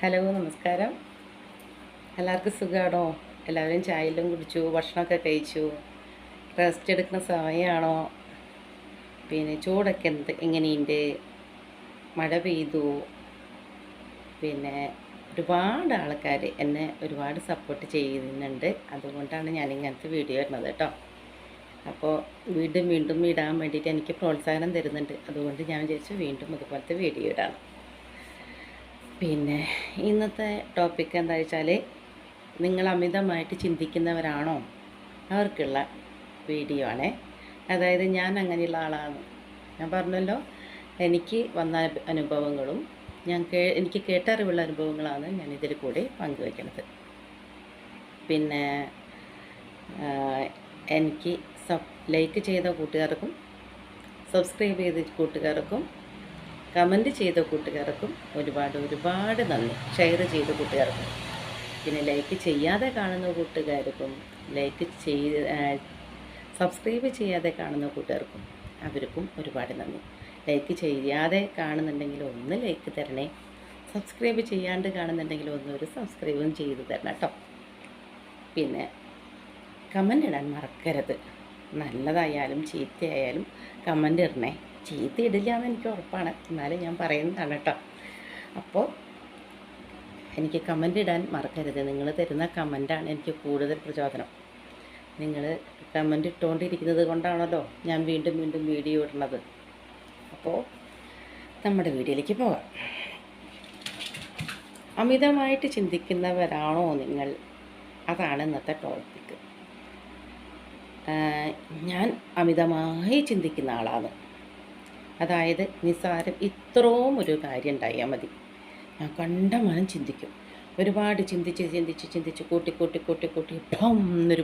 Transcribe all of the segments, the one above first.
Hello നമസ്കാരം. എല്ലാവർക്കും സുഖമാണോ എല്ലാവരും ചായയിലും കുടിച്ചു ഭക്ഷണമൊക്കെ കഴിച്ചു. റെസ്റ്റ് എടുക്കുന്ന സമയമാണോ പിന്നെ ചൂടൊക്കെ എന്ത് എങ്ങനെയുണ്ട്? മഴ പെയ്തു. പിന്നെ ഒരുപാട് ആൾക്കാർ എന്നെ ഒരുപാട് സപ്പോർട്ട് ചെയ്യുന്നുണ്ട്. അതുകൊണ്ടാണ് ഞാൻ ഇങ്ങനത്തെ വീഡിയോ വരുന്നത് കേട്ടോ. അപ്പോൾ വീണ്ടും വീണ്ടും ഇടാൻ വേണ്ടിയിട്ട് എനിക്ക് പ്രോത്സാഹനം തരുന്നുണ്ട്. അതുകൊണ്ട് ഞാൻ വിചാരിച്ചു വീണ്ടും ഇതുപോലത്തെ വീഡിയോ ഇടാം. പിന്നെ ഇന്നത്തെ ടോപ്പിക് എന്താ വെച്ചാൽ നിങ്ങൾ അമിതമായിട്ട് ചിന്തിക്കുന്നവരാണോ? അവർക്കുള്ള വീഡിയോ ആണേ. അതായത് ഞാൻ അങ്ങനെയുള്ള ആളാണ്. ഞാൻ പറഞ്ഞല്ലോ എനിക്ക് വന്ന അനുഭവങ്ങളും ഞാൻ കേ എനിക്ക് കേട്ടറിവുള്ള അനുഭവങ്ങളാണ് ഞാൻ ഇതിൽ കൂടി പങ്കുവയ്ക്കുന്നത് പിന്നെ എനിക്ക് സബ് ലൈക്ക് ചെയ്ത കൂട്ടുകാർക്കും സബ്സ്ക്രൈബ് ചെയ്ത കൂട്ടുകാർക്കും കമന്റ് ചെയ്ത കൂട്ടുകാർക്കും ഒരുപാട് ഒരുപാട് നന്ദി. ഷെയർ ചെയ്ത കൂട്ടുകാർക്കും. പിന്നെ ലൈക്ക് ചെയ്യാതെ കാണുന്ന കൂട്ടുകാർക്കും ലൈക്ക് ചെയ്ത് സബ്സ്ക്രൈബ് ചെയ്യാതെ കാണുന്ന കൂട്ടുകാർക്കും അവർക്കും ഒരുപാട് നന്ദി. ലൈക്ക് ചെയ്യാതെ കാണുന്നുണ്ടെങ്കിൽ ഒന്ന് ലൈക്ക് തരണേ. സബ്സ്ക്രൈബ് ചെയ്യാണ്ട് കാണുന്നുണ്ടെങ്കിൽ ഒന്ന് ഒരു സബ്സ്ക്രൈബും ചെയ്ത് തരണം കേട്ടോ. പിന്നെ കമന്റ് ഇടാൻ മറക്കരുത്. നല്ലതായാലും ചീത്തയായാലും കമന്റ് ഇടണേ. ചീത്ത ഇടില്ല എന്ന് എനിക്ക് ഉറപ്പാണ്. എന്നാലും ഞാൻ പറയുന്നതാണ് കേട്ടോ. അപ്പോൾ എനിക്ക് കമന്റ് ഇടാൻ മറക്കരുത്. നിങ്ങൾ തരുന്ന കമന്റാണ് എനിക്ക് കൂടുതൽ പ്രചോദനം. നിങ്ങൾ കമന്റ് ഇട്ടുകൊണ്ടിരിക്കുന്നത് കൊണ്ടാണല്ലോ ഞാൻ വീണ്ടും വീണ്ടും വീഡിയോ ഇടുന്നത്. അപ്പോൾ നമ്മുടെ വീഡിയോയിലേക്ക് പോകാം. അമിതമായിട്ട് ചിന്തിക്കുന്നവരാണോ നിങ്ങൾ? അതാണ് ഇന്നത്തെ ടോപ്പിക്ക് ഞാൻ അമിതമായി ചിന്തിക്കുന്ന ആളാണ്. അതായത് നിസാരം ഇത്രയും ഒരു കാര്യം ഉണ്ടായാൽ മതി. ഞാൻ കണ്ട മനം ചിന്തിക്കും. ഒരുപാട് ചിന്തിച്ച് ചിന്തിച്ച് ചിന്തിച്ച് കൂട്ടി കൂട്ടി കൂട്ടി കൂട്ടി ഭം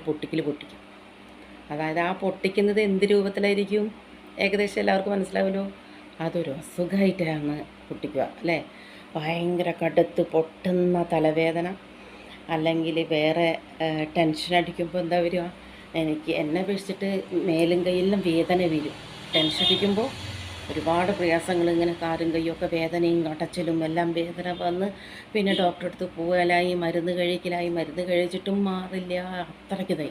പൊട്ടിക്കൽ പൊട്ടിക്കും. അതായത് ആ പൊട്ടിക്കുന്നത് എന്ത് രൂപത്തിലായിരിക്കും? ഏകദേശം എല്ലാവർക്കും മനസ്സിലാവുമല്ലോ അതൊരു അസുഖമായിട്ടാണ് പൊട്ടിക്കുക അല്ലേ? ഭയങ്കര കടുത്ത് പൊട്ടുന്ന തലവേദന. അല്ലെങ്കിൽ വേറെ ടെൻഷൻ അടിക്കുമ്പോൾ എന്താ വരിക? എനിക്ക് എന്നെ അപേക്ഷിച്ചിട്ട് മേലും കയ്യിലും വേദന വരും. ടെൻഷൻ അടിക്കുമ്പോൾ ഒരുപാട് പ്രയാസങ്ങൾ ഇങ്ങനെ കാലും കൈയൊക്കെ വേദനയും കടച്ചിലും എല്ലാം വേദന വന്ന് പിന്നെ ഡോക്ടറെ അടുത്ത് പോകലായി മരുന്ന് കഴിക്കലായി മരുന്ന് കഴിച്ചിട്ടും മാറില്ല. അത്രയ്ക്ക് തൈ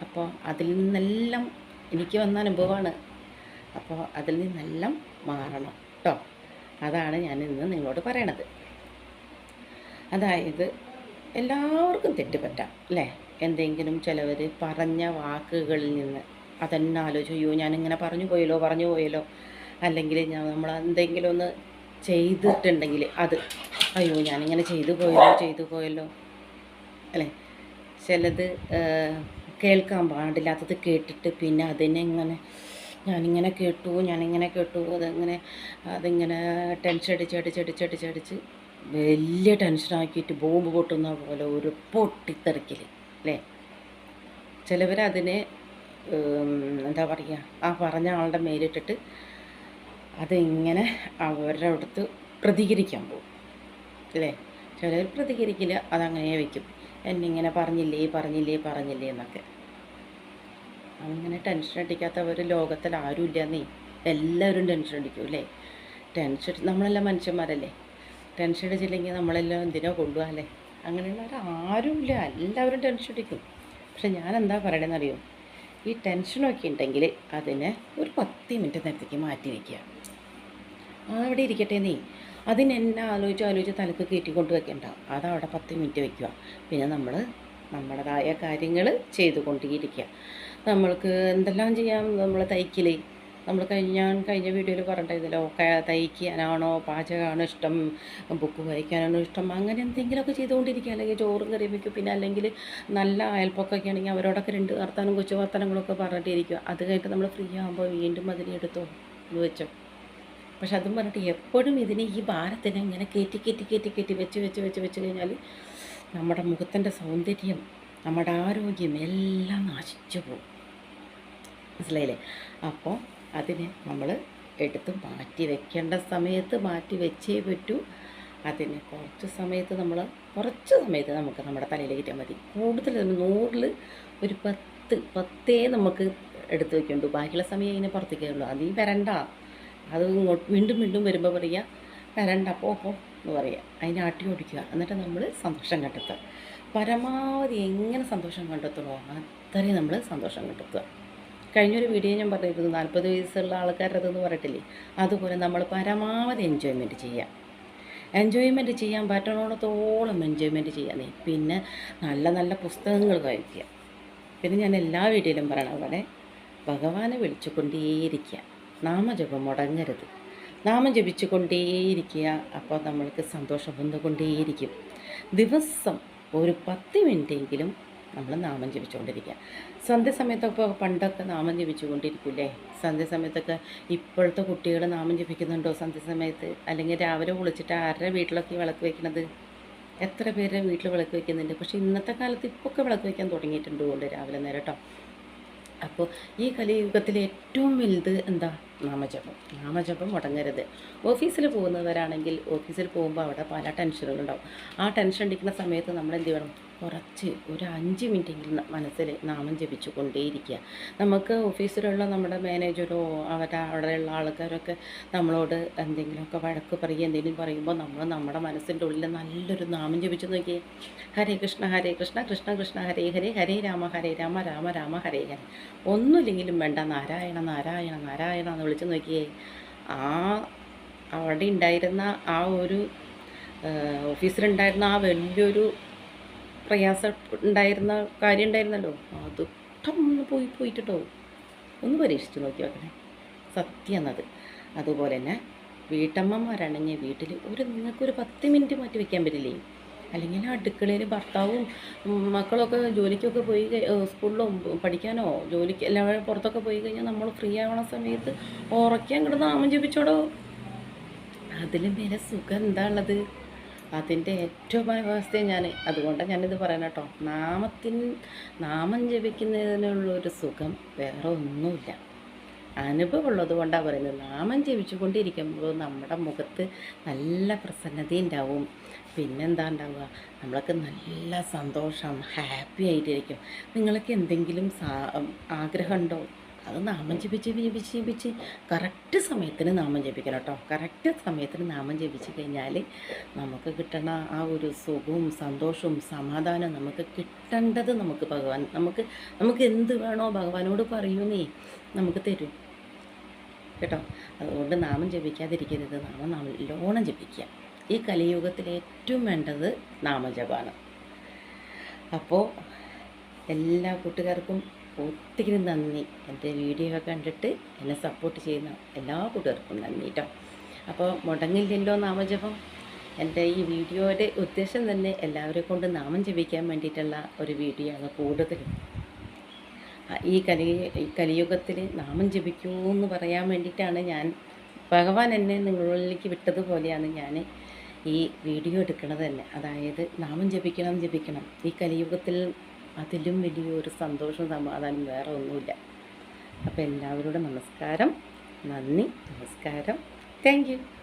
അപ്പോൾ അതിൽ നിന്നെല്ലാം എനിക്ക് വന്ന അനുഭവമാണ്. അപ്പോൾ അതിൽ നിന്നെല്ലാം മാറണം കേട്ടോ അതാണ് ഞാൻ ഇന്ന് നിങ്ങളോട് പറയണത്. അതായത് എല്ലാവർക്കും തെറ്റുപറ്റാം അല്ലേ? എന്തെങ്കിലും ചിലവർ പറഞ്ഞ വാക്കുകളിൽ നിന്ന്. അതെന്നെ ആലോചിച്ചു ഞാനിങ്ങനെ പറഞ്ഞു പോയല്ലോ പറഞ്ഞു പോയല്ലോ. അല്ലെങ്കിൽ ഞാൻ നമ്മൾ എന്തെങ്കിലും ഒന്ന് ചെയ്തിട്ടുണ്ടെങ്കിൽ അത് അയ്യോ ഞാനിങ്ങനെ ചെയ്തു പോയല്ലോ ചെയ്തു പോയല്ലോ. അല്ലേ? ചിലത് കേൾക്കാൻ പാടില്ലാത്തത് കേട്ടിട്ട് പിന്നെ അതിനെ ഇങ്ങനെ ഞാനിങ്ങനെ കേട്ടു ഞാനിങ്ങനെ കേട്ടു അതങ്ങനെ അതിങ്ങനെ ടെൻഷൻ അടിച്ച് അടിച്ച് അടിച്ച് അടിച്ച് അടിച്ച് വലിയ ടെൻഷനാക്കിയിട്ട് ബോംബ് പൊട്ടുന്ന പോലെ ഒരു പൊട്ടിത്തെറിക്കൽ അല്ലേ? ചിലവരതിനെ എന്താ പറയുക ആ പറഞ്ഞ ആളുടെ മേലിട്ടിട്ട് അതിങ്ങനെ അവരുടെ അടുത്ത് പ്രതികരിക്കാൻ പോകും. അല്ലേ? ചിലർ പ്രതികരിക്കില്ല അതങ്ങനെ വെക്കും എന്നിങ്ങനെ പറഞ്ഞില്ലേ പറഞ്ഞില്ലേ പറഞ്ഞില്ലേ എന്നൊക്കെ. അങ്ങനെ ടെൻഷൻ അടിക്കാത്തവർ ലോകത്തിൽ ആരും ഇല്ലെന്നേ എല്ലാവരും ടെൻഷൻ അടിക്കും അല്ലേ? ടെൻഷൻ നമ്മളെല്ലാം മനുഷ്യന്മാരല്ലേ? ടെൻഷൻ അടിച്ചില്ലെങ്കിൽ നമ്മളെല്ലാം എന്തിനോ കൊണ്ടുപോകാം അല്ലേ? അങ്ങനെയുള്ളവർ ആരുമില്ല എല്ലാവരും ടെൻഷൻ അടിക്കും. പക്ഷെ ഞാൻ എന്താ പറയണമെന്നറിയോ ഈ ടെൻഷനൊക്കെ ഉണ്ടെങ്കിൽ അതിനെ ഒരു പത്ത് മിനിറ്റ് നേരത്തേക്ക് മാറ്റി വയ്ക്കുക അവിടെ ഇരിക്കട്ടെ നീ. അതിനെന്നെ ആലോചിച്ച് ആലോചിച്ച് തലക്ക് കയറ്റിക്കൊണ്ട് വെക്കണ്ട. അതവിടെ പത്ത് മിനിറ്റ് വയ്ക്കുക പിന്നെ നമ്മൾ നമ്മുടേതായ കാര്യങ്ങൾ ചെയ്തുകൊണ്ടേയിരിക്കുക. നമ്മൾക്ക് എന്തെല്ലാം ചെയ്യാം നമ്മൾ തയ്ക്കൽ നമ്മൾ കഴിഞ്ഞ ഞാൻ കഴിഞ്ഞ വീഡിയോയിൽ പറഞ്ഞിട്ടുണ്ടല്ലോ തയ്ക്കാനാണോ പാചകമാണോ ഇഷ്ടം ബുക്ക് വായിക്കാനാണോ ഇഷ്ടം അങ്ങനെ എന്തെങ്കിലുമൊക്കെ ചെയ്തുകൊണ്ടിരിക്കുക. അല്ലെങ്കിൽ ചോറും കറി വയ്ക്കും പിന്നെ അല്ലെങ്കിൽ നല്ല അയൽപ്പൊക്കൊക്കെ ആണെങ്കിൽ അവരോടൊക്കെ രണ്ട് വർത്താനം കൊച്ചു വർത്തമാനങ്ങളൊക്കെ പറഞ്ഞിട്ടിരിക്കുക. അത് കഴിഞ്ഞിട്ട് നമ്മൾ ഫ്രീ ആകുമ്പോൾ വീണ്ടും അതിനെ എടുത്തോ എന്ന് വെച്ചോ. പക്ഷെ അതും പറഞ്ഞിട്ട് എപ്പോഴും ഇതിനെ ഈ ഭാരത്തിനെ ഇങ്ങനെ കയറ്റി കയറ്റി കയറ്റി കയറ്റി വെച്ച് വെച്ച് വെച്ച് വെച്ച് കഴിഞ്ഞാൽ നമ്മുടെ മുഖത്തിന്റെ സൗന്ദര്യം നമ്മുടെ ആരോഗ്യം എല്ലാം നശിച്ചു പോകും. മനസ്സിലായില്ലേ? അപ്പോൾ അതിനെ നമ്മൾ എടുത്ത് മാറ്റി വെക്കേണ്ട സമയത്ത് മാറ്റി വെച്ചേ പറ്റൂ. അതിന് കുറച്ച് സമയത്ത് നമ്മൾ കുറച്ച് സമയത്ത് നമുക്ക് നമ്മുടെ തലയിൽ കിട്ടിയാൽ മതി. കൂടുതൽ നൂറിൽ ഒരു പത്ത് പത്തേ നമുക്ക് എടുത്ത് വെക്കുള്ളൂ ബാക്കിയുള്ള സമയം അതിനെ പുറത്തേക്കേ ഉള്ളൂ. ഈ വരണ്ട. അത് ഇങ്ങോട്ട് വീണ്ടും വീണ്ടും വരുമ്പോൾ പറയുക വരണ്ട പോ പോ എന്ന് പറയുക അതിനെ ആട്ടി ഓടിക്കുക. എന്നിട്ട് നമ്മൾ സന്തോഷം കണ്ടെത്തുക. പരമാവധി എങ്ങനെ സന്തോഷം കണ്ടെത്തണോ അത്രയും നമ്മൾ സന്തോഷം കണ്ടെത്തുക. കഴിഞ്ഞൊരു വീഡിയോ ഞാൻ പറഞ്ഞിരുന്നു നാൽപ്പത് വയസ്സുള്ള ആൾക്കാരതെന്ന് പറഞ്ഞിട്ടില്ലേ? അതുപോലെ നമ്മൾ പരമാവധി എൻജോയ്മെന്റ് ചെയ്യാം. എൻജോയ്മെന്റ് ചെയ്യാൻ പറ്റണോടത്തോളം എൻജോയ്മെന്റ് ചെയ്യാന്നേ പിന്നെ നല്ല നല്ല പുസ്തകങ്ങൾ വായിക്കുക. പിന്നെ ഞാൻ എല്ലാ വീഡിയോയിലും പറയണ പോലെ ഭഗവാനെ വിളിച്ചുകൊണ്ടേയിരിക്കുക. നാമജപം മുടങ്ങരുത്. നാമം ജപിച്ചുകൊണ്ടേയിരിക്കുക. അപ്പോൾ നമ്മൾക്ക് സന്തോഷം വന്നുകൊണ്ടേയിരിക്കും. ദിവസം ഒരു പത്ത് മിനിറ്റെങ്കിലും നമ്മൾ നാമം ജപിച്ചുകൊണ്ടിരിക്കുക സന്ധ്യസമയത്തൊക്കെ പണ്ടൊക്കെ നാമം ജപിച്ചുകൊണ്ടിരിക്കൂലേ സന്ധ്യസമയത്തൊക്കെ ഇപ്പോഴത്തെ കുട്ടികൾ നാമം ജപിക്കുന്നുണ്ടോ സന്ധ്യസമയത്ത് അല്ലെങ്കിൽ രാവിലെ കുളിച്ചിട്ട് ആരുടെ വീട്ടിലൊക്കെ വിളക്ക് വയ്ക്കണത് എത്ര പേരുടെ വീട്ടിൽ വിളക്ക് വയ്ക്കുന്നുണ്ട് പക്ഷേ ഇന്നത്തെ കാലത്ത് ഇപ്പൊക്കെ വിളക്ക് വയ്ക്കാൻ തുടങ്ങിയിട്ടുണ്ട് കൊണ്ട് രാവിലെ നേരം കേട്ടോ. അപ്പോൾ ഈ കലിയുഗത്തിലെ ഏറ്റവും വലുത് എന്താ? നാമജപം. നാമജപം മുടങ്ങരുത്. ഓഫീസിൽ പോകുന്നവരാണെങ്കിൽ ഓഫീസിൽ പോകുമ്പോൾ അവിടെ പല ടെൻഷനുകളുണ്ടാവും. ആ ടെൻഷൻ അടിക്കുന്ന സമയത്ത് നമ്മൾ എന്ത് ചെയ്യണം? കുറച്ച് ഒരു അഞ്ച് മിനിറ്റെങ്കിലും മനസ്സിൽ നാമം ജപിച്ചു കൊണ്ടേയിരിക്കുക നമുക്ക് ഓഫീസിലുള്ള നമ്മുടെ മാനേജറോ അവരുടെ അവിടെയുള്ള ആൾക്കാരൊക്കെ നമ്മളോട് എന്തെങ്കിലുമൊക്കെ വഴക്ക് പറയുക എന്തെങ്കിലും പറയുമ്പോൾ നമ്മൾ നമ്മുടെ മനസ്സിന്റെ ഉള്ളിൽ നല്ലൊരു നാമം ജപിച്ചു നോക്കിയേ. ഹരേ കൃഷ്ണ ഹരേ കൃഷ്ണ കൃഷ്ണ കൃഷ്ണ ഹരേ ഹരേ ഹരേ രാമ ഹരേ രാമ രാമ രാമ ഹരേ ഹരേ. ഒന്നുമില്ലെങ്കിലും വേണ്ട നാരായണ നാരായണ നാരായണ എന്ന് വിളിച്ചു നോക്കിയേ. ആ അവിടെ ഉണ്ടായിരുന്ന ആ ഒരു ഓഫീസിലുണ്ടായിരുന്ന ആ വലിയൊരു പ്രയാസം ഉണ്ടായിരുന്ന കാര്യം ഉണ്ടായിരുന്നല്ലോ അത് ഒന്ന് പോയി പോയിട്ടോ ഒന്ന് പരീക്ഷിച്ച് നോക്കി നോക്കണേ. സത്യം എന്നത് അതുപോലെ തന്നെ വീട്ടമ്മമാരാണെങ്കിൽ വീട്ടിൽ ഒരു നിങ്ങൾക്കൊരു പത്ത് മിനിറ്റ് മാറ്റി വയ്ക്കാൻ പറ്റില്ലേ? അല്ലെങ്കിൽ അടുക്കളയിൽ ഭർത്താവും മക്കളൊക്കെ ജോലിക്കൊക്കെ പോയി സ്കൂളിലും പഠിക്കാനോ ജോലിക്ക് എല്ലാവരും പുറത്തൊക്കെ പോയി കഴിഞ്ഞാൽ നമ്മൾ ഫ്രീ ആവണ സമയത്ത് ഉറക്കാൻ കിടന്ന് ആമം ജപിച്ചോടോ? അതിലും വില സുഖം എന്താ ഉള്ളത് അതിന്റെ ഏറ്റവും അവസ്ഥ ഞാൻ അതുകൊണ്ടാണ് ഞാനിത് പറയണം കേട്ടോ നാമത്തിൻ നാമം ജപിക്കുന്നതിനുള്ളൊരു സുഖം വേറെ ഒന്നുമില്ല. അനുഭവമുള്ളത് കൊണ്ടാണ് പറയുന്നത്. നാമം ജപിച്ചുകൊണ്ടിരിക്കുമ്പോൾ നമ്മുടെ മുഖത്ത് നല്ല പ്രസന്നത ഉണ്ടാവും പിന്നെന്താ ഉണ്ടാവുക നമ്മളൊക്കെ നല്ല സന്തോഷം ഹാപ്പി ആയിട്ടിരിക്കും. നിങ്ങൾക്ക് എന്തെങ്കിലും ആഗ്രഹമുണ്ടോ അത് നാമം ജപിച്ച് ജപിച്ച് ജപിച്ച്. കറക്റ്റ് സമയത്തിന് നാമം ജപിക്കണം കേട്ടോ. കറക്റ്റ് സമയത്തിന് നാമം ജപിച്ച് കഴിഞ്ഞാൽ നമുക്ക് കിട്ടണ ആ ഒരു സുഖവും സന്തോഷവും സമാധാനവും നമുക്ക് കിട്ടേണ്ടത് നമുക്ക് ഭഗവാൻ നമുക്ക് നമുക്ക് എന്ത് വേണോ ഭഗവാനോട് പറയൂന്നേ നമുക്ക് തരും. കേട്ടോ? അതുകൊണ്ട് നാമം ജപിക്കാതിരിക്കരുത്. നാമം നല്ലോണം ജപിക്കുക. ഈ കലിയുഗത്തിൽ ഏറ്റവും വേണ്ടത് നാമജപമാണ് അപ്പോൾ എല്ലാ കൂട്ടുകാർക്കും ഒത്തിരി നന്ദി. എന്റെ വീഡിയോ കണ്ടിട്ട് എന്നെ സപ്പോർട്ട് ചെയ്യുന്ന എല്ലാ കൂട്ടുകാർക്കും നന്ദി കേട്ടോ അപ്പോൾ മുടങ്ങില്ലല്ലോ നാമജപം? എന്റെ ഈ വീഡിയോയുടെ ഉദ്ദേശം തന്നെ എല്ലാവരെ കൊണ്ട് നാമം ജപിക്കാൻ വേണ്ടിയിട്ടുള്ള ഒരു വീഡിയോ ആണ് കൂടുതലും ഈ കലി കലിയുഗത്തിൽ നാമം ജപിക്കൂ എന്ന് പറയാൻ വേണ്ടിയിട്ടാണ് ഞാൻ ഭഗവാൻ എന്നെ നിങ്ങളിലേക്ക് വിട്ടതുപോലെയാണ് ഞാൻ ഈ വീഡിയോ എടുക്കുന്നത് തന്നെ. അതായത് നാമം ജപിക്കണം ജപിക്കണം. ഈ കലിയുഗത്തിൽ അതിലും വലിയൊരു സന്തോഷവും സമാധാനം വേറെ ഒന്നുമില്ല. അപ്പോൾ എല്ലാവരോടും നമസ്കാരം. നന്ദി. നമസ്കാരം. താങ്ക്